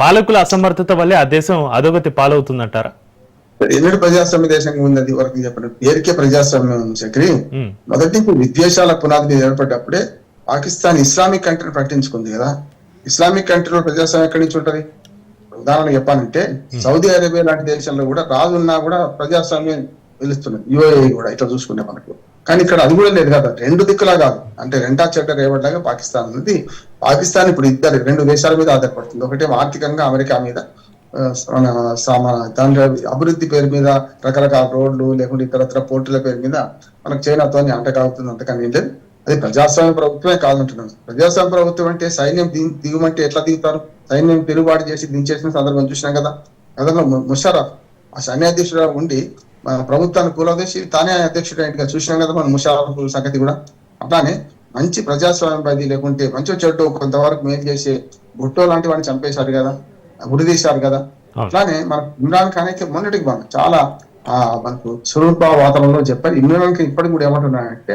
పాలకుల అసమర్థత వల్లే ఆ దేశం అధోగతి పాలవుతుందంటారా? ఎన్నడూ ప్రజాస్వామ్య దేశంగా ఉంది అది వరకు చెప్పండి. పేరుకే ప్రజాస్వామ్యం చక్రి. మొదటి విద్వేషాల పునాది మీద ఏర్పడ్డప్పుడే పాకిస్తాన్ ఇస్లామిక్ కంట్రీ ప్రకటించుకుంది కదా. ఇస్లామిక్ కంట్రీలో ప్రజాస్వామ్యం ఎక్కడి నుంచి ఉంటది? ఉదాహరణ చెప్పాలంటే సౌదీ అరేబియా లాంటి దేశంలో కూడా రాజు ఉన్నా కూడా ప్రజాస్వామ్యం వెలుస్తున్నది యుఏఈ కూడా ఇట్లా చూసుకుంటే మనకు. కానీ ఇక్కడ అది కూడా లేదు కదా. రెండు దిక్కులా కాదు. అంటే రెండా చెడ్డ రేవడ్లాగా పాకిస్తాన్ ఉంది పాకిస్తాన్ ఇప్పుడు ఇద్దరు రెండు దేశాల మీద ఆధారపడుతుంది. ఒకటేమో ఆర్థికంగా అమెరికా మీద మన సామా దాని అభివృద్ధి పేరు మీద రకరకాల రోడ్లు లేకుంటే ఇతరత్ర పోర్టుల పేరు మీద మనకు చైనాతో అంటకాగుతుంది. అంతకని లేదు. అది ప్రజాస్వామ్య ప్రభుత్వమే కాదంటున్నాను. ప్రజాస్వామ్య ప్రభుత్వం అంటే సైన్యం దిగుమంటే ఎట్లా దిగుతారు? సైన్యం తిరుగుబాటు చేసి దించేసిన సందర్భం చూసినాం కదా. గతంలో ముషారఫ్ ఆ సైన్యాధ్యక్షుడు ఉండి ప్రభుత్వాన్ని కూలదోసి తానే అధ్యక్షుడు చూసినాం కదా మన ముషర్రఫ్ సంగతి కూడా అట్లానే మంచి ప్రజాస్వామ్యవాది లేకుంటే మంచి చెడ్డు కొంతవరకు మేలు చేసే భుట్టో లాంటి వాడిని చంపేశారు కదా గురి తీశారు కదా. అట్లానే మన ఇమ్రాన్ ఖాన్ అయితే మొన్నటికి మనం చాలా ఆ మనకు స్వరూప వాతావరణంలో చెప్పారు ఇమ్రాన్ ఖాన్ ఇప్పటికి కూడా ఏమంటున్నాడంటే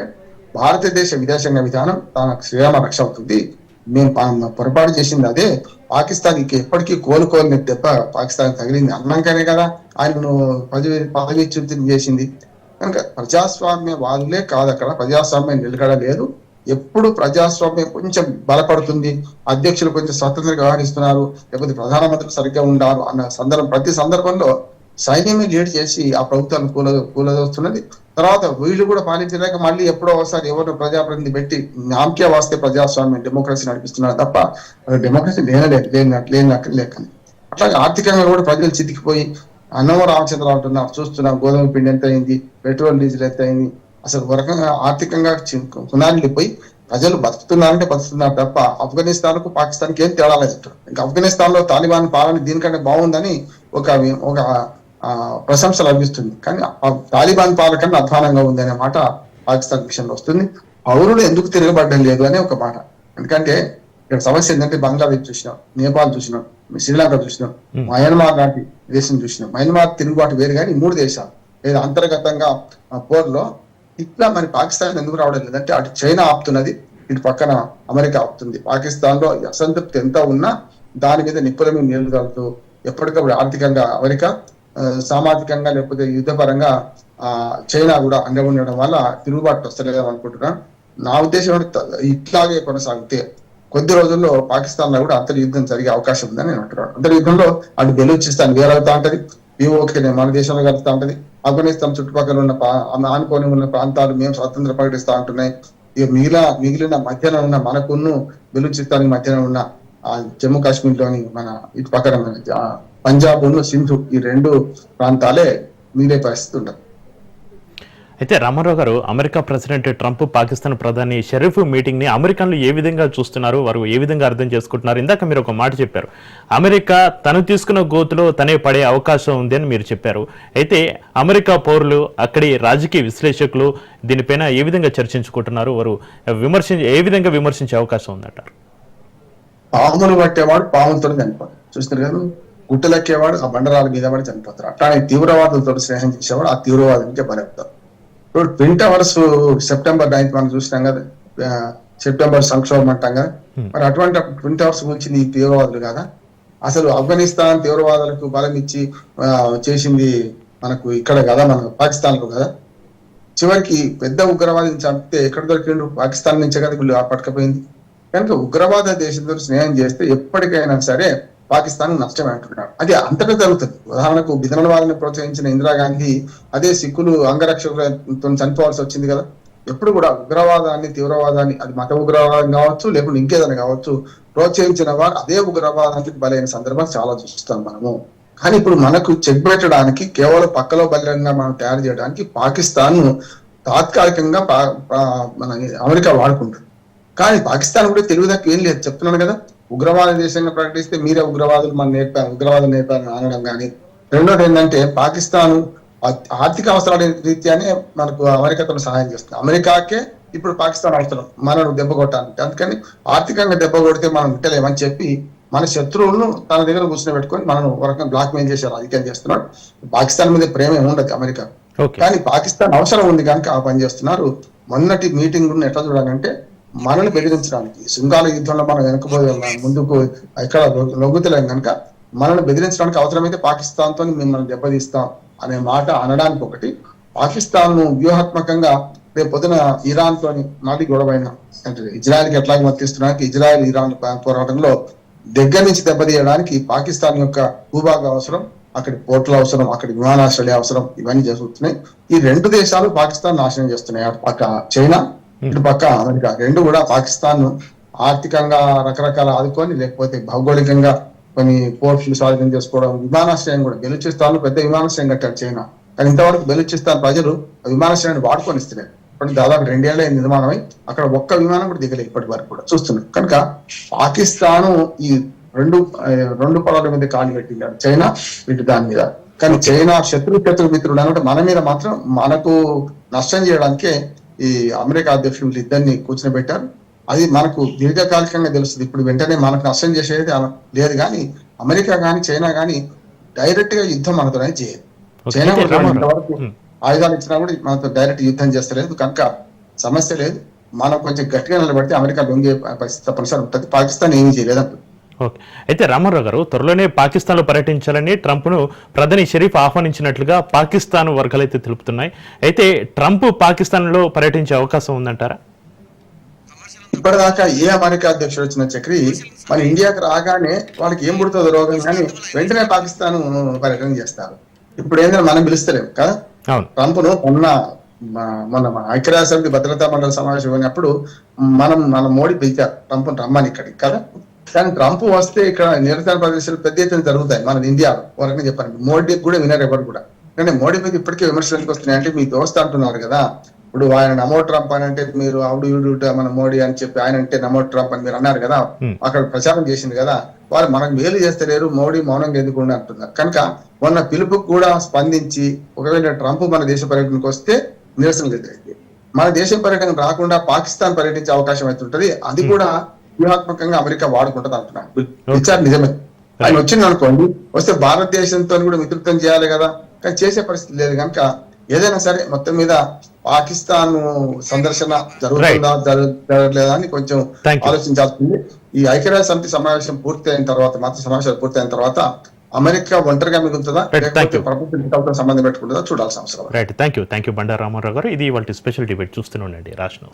భారతదేశ విదేశాంగ విధానం తనకు శ్రీరామ రక్ష అవుతుంది మేము పా- పొరపాటు చేసింది అదే. పాకిస్తాన్ ఇక ఎప్పటికీ కోలుకోలేని దెబ్బ పాకిస్తాన్ తగిలింది అన్నాకనే కదా. ఆయన పదవి పదవిచ్యుతి చేసింది. కనుక ప్రజాస్వామ్య వాళ్ళే కాదు అక్కడ. ప్రజాస్వామ్యం నిలకడ లేదు. ఎప్పుడు ప్రజాస్వామ్యం కొంచెం బలపడుతుంది. అధ్యక్షులు కొంచెం స్వతంత్రంగా వ్యవహరిస్తున్నారు. లేకపోతే ప్రధానమంత్రి సరిగ్గా ఉండారు అన్న సందర్భం ప్రతి సందర్భంలో సైన్యమే లీడ్ చేసి ఆ ప్రభుత్వాన్ని కూల కూలదోస్తున్నది. తర్వాత వీళ్ళు కూడా పాలించలేక మళ్ళీ ఎప్పుడో ఒకసారి ఎవరు ప్రజాప్రతినిధి పెట్టి నామకే వాస్తే ప్రజాస్వామ్యం డెమోక్రసీ నడిపిస్తున్నారు తప్ప డెమోక్రసీ లేనలేదు లేనట్టు లేనట్టు లేకని అట్లాగే ఆర్థికంగా కూడా ప్రజలు చితికిపోయి అన్నమ రామచంద్ర అంటున్నారు చూస్తున్నాం గోధుమ పిండి ఎంత అయింది పెట్రోల్ డీజిల్ ఎంత అయింది అసలు ఒక రకంగా ఆర్థికంగా పునాదిపోయి ప్రజలు బతుకుతున్నారంటే బతుకుతున్నారు తప్ప ఆఫ్ఘనిస్తాన్కు పాకిస్తాన్కి ఏం తేడా లేదు. ఇంకా ఆఫ్ఘనిస్తాన్లో తాలిబాన్ పాలన దీనికంటే బాగుందని ఒక ఒక ప్రశంస లభిస్తుంది. కానీ తాలిబాన్ పాలన కన్నా అధ్వానంగా ఉంది అనే మాట పాకిస్తాన్ విషయంలో వస్తుంది. పౌరులు ఎందుకు తిరగబడ్డం లేదు అనే ఒక మాట. ఎందుకంటే ఇక్కడ సమస్య ఏంటంటే బంగ్లాదేశ్ చూసినాం నేపాల్ చూసినాం శ్రీలంక చూసినాం మయన్మార్ లాంటి దేశం చూసినాం. మయన్మార్ తిరుగుబాటు వేరు కానీ మూడు దేశాలు. లేదా అంతర్గతంగా పోర్లో ఇట్లా మరి పాకిస్తాన్ ఎందుకు రావడం లేదంటే అటు చైనా ఆపుతున్నది ఇటు పక్కన అమెరికా ఆపుతుంది. పాకిస్తాన్లో అసంతృప్తి ఎంత ఉన్నా దాని మీద నిప్పుల మీద నీళ్ళు ఎప్పటికప్పుడు ఆర్థికంగా అమెరికా సామాజికంగా లేకపోతే యుద్ధపరంగా ఆ చైనా కూడా అండగా ఉండడం వల్ల తిరుగుబాటు వస్తలేదని అనుకుంటున్నాను నా ఉద్దేశం ఇట్లాగే కొనసాగితే కొద్ది రోజుల్లో పాకిస్తాన్లో కూడా అంతర్ యుద్ధం జరిగే అవకాశం ఉందని నేను అంటున్నాను. అంతర్ యుద్ధంలో అటు బెలూచిస్తాన్ వేరవుతా ఉంటది పీఓకే మన దేశంలో కలుగుతా ఉంటది. ఆఫ్ఘనిస్తాన్ చుట్టుపక్కల ఉన్న పా- ఆనుకొని ఉన్న ప్రాంతాలు మేము స్వాతంత్ర ప్రకటిస్తా ఉంటున్నాయి. ఇక మిగిలిన మిగిలిన మధ్యన ఉన్న మనకున్ను బెలూచిస్తాన్ మధ్యన ఉన్న ఆ జమ్మూ కాశ్మీర్లోని మన ఇటు పక్కన మన ఆ పంజాబ్ ఉన్న సింధు ఈ రెండు ప్రాంతాలే మిగిలే పరిస్థితి ఉండదు అయితే రామారావు గారు అమెరికా ప్రెసిడెంట్ ట్రంప్ పాకిస్తాన్ ప్రధాని షరీఫ్ మీటింగ్ని అమెరికన్లు ఏ విధంగా చూస్తున్నారు? వారు ఏ విధంగా అర్థం చేసుకుంటున్నారు? ఇందాక మీరు ఒక మాట చెప్పారు. అమెరికా తను తీసుకున్న గోతులో తనే పడే అవకాశం ఉంది అని మీరు చెప్పారు. అయితే అమెరికా పౌరులు అక్కడి రాజకీయ విశ్లేషకులు దీనిపైన ఏ విధంగా చర్చించుకుంటున్నారు? వారు విమర్శించే ఏ విధంగా విమర్శించే అవకాశం ఉందంటారు? పాములు పట్టేవాడు పాములతో చూస్తారు కదా? గుట్టలెక్కేవాడు ఆ బండరాల మీద పడి చనిపోతారు అట్లానే తీవ్రవాదులతో స్నేహం చేసేవాడు ఆ తీవ్రవాదులకే బలవుతారు ఇప్పుడు టవర్స్ సెప్టెంబర్ నైన్త్ మనం చూసినాం కదా సెప్టెంబర్ సంక్షోభం అంటాం కదా మరి అటువంటి ట్విన్ టవర్స్ గురించి ఈ తీవ్రవాదులు కదా? అసలు ఆఫ్ఘనిస్తాన్ తీవ్రవాదులకు బలం ఇచ్చి చేసింది మనకు ఇక్కడ కదా మన పాకిస్తాన్లో కదా? చివరికి పెద్ద ఉగ్రవాదిని చంపితే ఎక్కడ దొరికిండు? పాకిస్తాన్ నుంచే కదా వీళ్ళు పట్టుకపోయింది. కనుక ఉగ్రవాద దేశంతో స్నేహం చేస్తే ఎప్పటికైనా సరే పాకిస్తాన్ నష్టమే అంటున్నాడు. అది అంతటా జరుగుతుంది. ఉదాహరణకు విధనవాదాన్ని ప్రోత్సహించిన ఇందిరాగాంధీ అదే సిక్కులు అంగరక్షకులతో చనిపోవాల్సి వచ్చింది కదా. ఎప్పుడు కూడా ఉగ్రవాదాన్ని తీవ్రవాదాన్ని అది మత ఉగ్రవాదం కావచ్చు లేకుంటే ఇంకేదైనా కావచ్చు ప్రోత్సహించిన వారు అదే ఉగ్రవాదానికి బలైన సందర్భం చాలా చూస్తాం మనము. కానీ ఇప్పుడు మనకు చెక్ పెట్టడానికి కేవలం పక్కలో బలంగా మనం తయారు చేయడానికి పాకిస్తాన్ తాత్కాలికంగా పా- పా- మన అమెరికా వాడుకుంటుంది. కానీ పాకిస్తాన్ కూడా తెలివిదాకా ఏం లేదు. చెప్తున్నాను కదా. ఉగ్రవాద దేశంగా ప్రకటిస్తే మీరే ఉగ్రవాదులు మనం నేర్పారు ఉగ్రవాదులు నేర్పారు అనడం కానీ. రెండోది ఏంటంటే పాకిస్తాన్ ఆర్థిక అవసరాల రీత్యానే మనకు అమెరికాతో సహాయం చేస్తుంది. అమెరికాకే ఇప్పుడు పాకిస్తాన్ అవసరం మనను దెబ్బ కొట్టాలంటే అందుకని ఆర్థికంగా దెబ్బ కొడితే మనం విట్టలేమని చెప్పి మన శత్రువులను తన దగ్గర కూర్చొని పెట్టుకొని మనం ఒక రకంగా బ్లాక్ మెయిల్ చేసే రాజకీయం చేస్తున్నాడు పాకిస్తాన్ మీద ప్రేమ ఏమి ఉండదు అమెరికా. కానీ పాకిస్తాన్ అవసరం ఉంది కనుక ఆ పని చేస్తున్నారు. మొన్నటి మీటింగ్ ఎట్లా చూడాలంటే మనల్ని బెదిరించడానికి శృంగాల యుద్ధంలో మనం వెనకపోయి ముందుకు ఎక్కడ లొంగుతలేం కనుక మనల్ని బెదిరించడానికి అవసరమైతే పాకిస్తాన్తో మిమ్మల్ని దెబ్బతీస్తాం అనే మాట అనడానికి ఒకటి. పాకిస్తాన్ను వ్యూహాత్మకంగా రేపు పొద్దున ఇరాన్ తోని నాటి గొడవైన అంటే ఇజ్రాయెల్కి ఎట్లాగే వర్తిస్తున్నానికి ఇజ్రాయెల్ ఇరాన్ పోరాటంలో దగ్గర నుంచి దెబ్బతీయడానికి పాకిస్తాన్ యొక్క భూభాగ అవసరం అక్కడి పోర్టుల అవసరం అక్కడి విమానాశ్రయ అవసరం ఇవన్నీ జరుగుతున్నాయి. ఈ రెండు దేశాలు పాకిస్తాన్ నాశనం చేస్తున్నాయి. అక్కడ చైనా ఇటు పక్క అమెరికా రెండు కూడా పాకిస్తాన్ ఆర్థికంగా రకరకాల ఆదుకొని లేకపోతే భౌగోళికంగా కొన్ని పోర్టులు స్వాధీనం చేసుకోవడం విమానాశ్రయం కూడా బెలూచిస్తాన్ పెద్ద విమానాశ్రయం కట్టారు చైనా. కానీ ఇంతవరకు బెలూచిస్తాన్ ప్రజలు ఆ విమానాశ్రయాన్ని వాడుకొని ఇస్తున్నారు ఇప్పటికి దాదాపు రెండేళ్ళ నిర్మాణమై అక్కడ ఒక్క విమానం కూడా దిగలేదు ఇప్పటి వరకు కూడా. చూస్తున్నాం. కనుక పాకిస్తాను ఈ రెండు రెండు పొలాల మీద కాలు పెట్టింది చైనా ఇటు దాని మీద. కానీ చైనా శత్రు శత్రు మిత్రుడు అంటే మన మీద మాత్రం మనకు నష్టం చేయడానికే ఈ అమెరికా అధ్యక్షులు ఇద్దరిని కూర్చొని పెట్టారు అది మనకు దీర్ఘకాలికంగా తెలుస్తుంది. ఇప్పుడు వెంటనే మనకు నష్టం చేసేది లేదు కానీ అమెరికా కానీ చైనా కానీ డైరెక్ట్గా యుద్ధం మనతోనే చేయదు. చైనా కూడా రామారావు. ఇంతవరకు ఉమ్. ఆయుధాలు ఇచ్చినా కూడా మనతో డైరెక్ట్ యుద్ధం చేస్తలేదు. కనుక సమస్య లేదు. మనం కొంచెం గట్టిగా నిలబడితే అమెరికా లొంగే పరిస్థితి తప్పనిసరి ఉంటుంది. పాకిస్తాన్ ఏమీ చేయలేదు ఓకే. అయితే రామారావు గారు త్వరలోనే పాకిస్తాన్లో పర్యటించాలని ట్రంప్ను ప్రధాని షరీఫ్ ఆహ్వానించినట్లుగా పాకిస్తాన్ వర్గాలైతే తెలుపుతున్నాయి. అయితే ట్రంప్ పాకిస్తాన్లో పర్యటించే అవకాశం ఉందంటారా? ఇప్పటిదాకా ఏ అమెరికా అధ్యక్షుడు వచ్చిన చక్రి మన ఇండియాకి రాగానే వాళ్ళకి ఏం పుడుతుందో రోగం కానీ వెంటనే పాకిస్తాన్ పర్యటన చేస్తారు. ఇప్పుడు ఏంటంటే మనం పిలుస్తలేము కదా? అవును. ట్రంప్ను మొన్న మన ఐక్యరాజ్య సమితి భద్రతా మండలి సమావేశం అయినప్పుడు మనం మన మోడీ పిలిచారు ట్రంప్ రమ్మని ఇక్కడికి కదా? కానీ ట్రంప్ వస్తే ఇక్కడ నిరసన ప్రదర్శనలు పెద్ద ఎత్తున జరుగుతాయి. మన ఇండియాలో వరకనే చెప్పాను. మోడీకి కూడా వినరు ఎవరు కూడా. కానీ మోడీ మీద ఇప్పటికే విమర్శలు ఎందుకు వస్తున్నాయి. అంటే మీ దోస్త్ అంటున్నారు కదా ఇప్పుడు ఆయన నమో ట్రంప్ అని అంటే మీరు అవుడు ఇడు మన మోడీ అని చెప్పి ఆయన అంటే నమో ట్రంప్ అని మీరు అన్నారు కదా. అక్కడ ప్రచారం చేసింది కదా వారు మనకు మేలు చేస్తలేరు మోడీ మౌనంగా ఎందుకు అంటున్నారు. కనుక మొన్న పిలుపుకు కూడా స్పందించి ఒకవేళ ట్రంప్ మన దేశ పర్యటనకు వస్తే నిరసనలు వ్యతిరేకి మన దేశం పర్యటన రాకుండా పాకిస్తాన్ పర్యటించే అవకాశం అయితే ఉంటది. అది కూడా వ్యూహాత్మకంగా అమెరికా వాడుకుంటది అంటున్నాను విచారణ నిజమే. ఆయన వచ్చింది అనుకోండి వస్తే భారతదేశంతో కూడా మిత్రత్వం చేయాలి కదా. కానీ చేసే పరిస్థితి లేదు కనుక ఏదైనా సరే మొత్తం మీద పాకిస్తాన్ సందర్శన జరుగుతుందా జరగ- జరగలేదా అని కొంచెం. ఆలోచించాల్సింది. ఈ ఐక్యరాజ్య సమితి సమావేశం పూర్తి అయిన తర్వాత మాత్రం సమావేశాలు పూర్తి అయిన తర్వాత అమెరికా ఒంటరిగా మిగులుతుందా. ప్రపంచ సంబంధం పెట్టుకుంటుందా? చూడాల్సిన అవసరం. Right thank you thank you Bandaru Ramarao గారు ఇది వాళ్ళ స్పెషల్ డిబేట్ చూస్తూనే ఉండండి. రాజ్